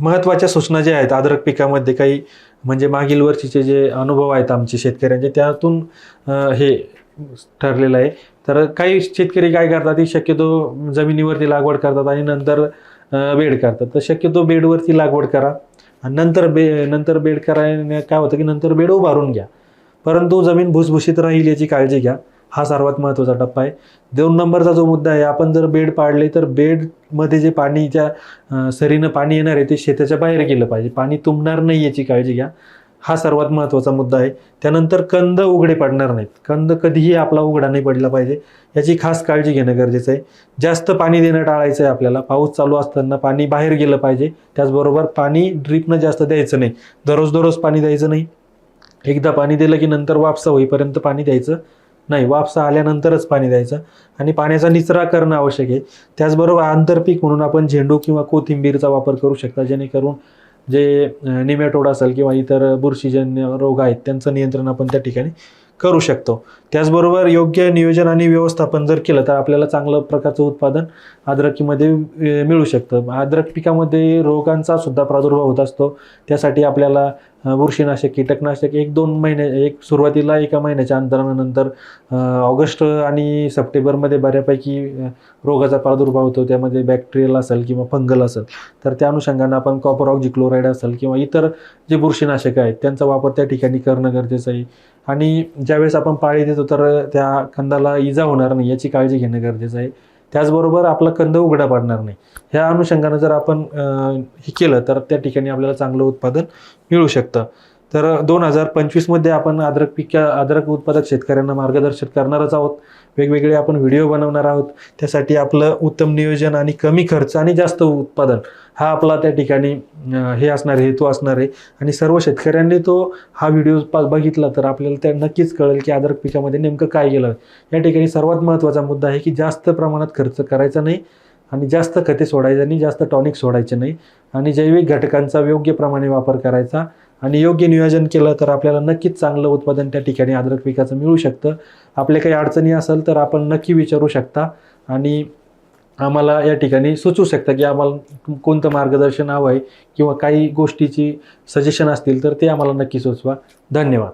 महत्त्वाच्या सूचना ज्या आहेत अद्रक पिकामध्ये काही म्हणजे मागील वर्षीचे जे अनुभव आहेत आमचे शेतकऱ्यांचे त्यातून हे ठरलेलं आहे. तर काही शेतकरी काय करतात ती शक्यतो जमिनीवरती लागवड करतात आणि नंतर बेड करतात. तर शक्यतो बेडवरती लागवड करा आणि नंतर बे नंतर बेड करायला काय होतं की नंतर बेड उभारून घ्या. परंतु जमीन भुसभुशीत राहील याची काळजी घ्या. हा सर्वात महत्त्वाचा टप्पा आहे. दोन नंबरचा जो मुद्दा आहे आपण जर बेड पाडले तर बेडमध्ये जे पाणी ज्या सरीनं पाणी येणार आहे ते शेताच्या बाहेर गेलं पाहिजे. पाणी तुंबणार नाही याची काळजी घ्या. हा सर्वात महत्त्वाचा मुद्दा आहे. त्यानंतर कंद उघडे पडणार नाहीत. कंद कधीही आपला उघडा नाही पडला पाहिजे. याची खास काळजी घेणं गरजेचं आहे. जास्त पाणी देणं टाळायचं आहे आपल्याला. पाऊस चालू असताना पाणी बाहेर गेलं पाहिजे. त्याचबरोबर पाणी ड्रीपनं जास्त द्यायचं नाही. दररोज दररोज पाणी द्यायचं नाही. एकदा पाणी दिलं की नंतर वापसा होईपर्यंत पाणी द्यायचं. नाही वापसा आल्यानंतरच पाणी द्यायचं. आणि पाण्याचा निचरा करणं आवश्यक आहे. त्याचबरोबर आंतरपीक म्हणून आपण झेंडू किंवा कोथिंबीरचा वापर करू शकता जेणेकरून जे निमॅटोड असेल किंवा इतर बुरशीजन्य रोग आहेत त्यांचं नियंत्रण आपण त्या ठिकाणी करू शकतो. त्याचबरोबर योग्य नियोजन आणि व्यवस्थापन जर केलं तर आपल्याला चांगलं प्रकारचं उत्पादन अद्रकीमध्ये मिळू शकतं. अद्रक पिकामध्ये रोगांचा सुद्धा प्रादुर्भाव होत असतो. त्यासाठी आपल्याला बुरशीनाशक कीटकनाशक एक दोन महिने एक सुरुवातीला एका महिन्याच्या अंतरानंतर ऑगस्ट आणि सप्टेंबरमध्ये बऱ्यापैकी रोगाचा प्रादुर्भाव होतो. त्यामध्ये बॅक्टेरियल असेल किंवा फंगल असेल तर त्या अनुषंगानं आपण कॉपर ऑक्झिक्लोराईड असेल किंवा इतर जे बुरशीनाशक आहेत त्यांचा वापर त्या ठिकाणी करणं गरजेचं आहे. आणि ज्यावेळेस आपण पाळी देतो तर त्या कंदाला इजा होणार नाही याची काळजी घेणं गरजेचं आहे. त्याचबरोबर आपला कंद उघडा पडणार नाही. ह्या अनुषंगानं जर आपण हे केलं तर त्या ठिकाणी आपल्याला चांगलं उत्पादन मिळू शकतं. तर दोन हजार पंचवीसमध्ये आपण अद्रक पिक अद्रक उत्पादक शेतकऱ्यांना मार्गदर्शन करणारच आहोत. वेगवेगळे आपण व्हिडिओ बनवणार आहोत. त्यासाठी आपलं उत्तम नियोजन आणि कमी खर्च आणि जास्त उत्पादन हा आपला त्या ठिकाणी हे असणार आहे हेतू असणार आहे. आणि सर्व शेतकऱ्यांनी तो हा व्हिडिओ पा बघितला तर आपल्याला त्या नक्कीच कळेल की अद्रक पिकामध्ये नेमकं काय गेलं. या ठिकाणी सर्वात महत्त्वाचा मुद्दा आहे की जास्त प्रमाणात खर्च करायचा नाही. आणि जास्त खते सोडायचं नाही जास्त टॉनिक सोडायचे नाही. आणि जैविक घटकांचा योग्य प्रमाणे वापर करायचा आणि योग्य नियोजन केलं तर आपल्याला नक्कीच चांगलं उत्पादन त्या ठिकाणी अद्रक पिकाचं मिळू शकतं. आपल्या काही अडचणी असेल तर आपण नक्की विचारू शकता आणि आम्हाला या ठिकाणी सुचवू शकता की आम्हाला कोणतं मार्गदर्शन हवं आहे किंवा काही गोष्टीची सजेशन असतील तर ते आम्हाला नक्की सुचवा. धन्यवाद.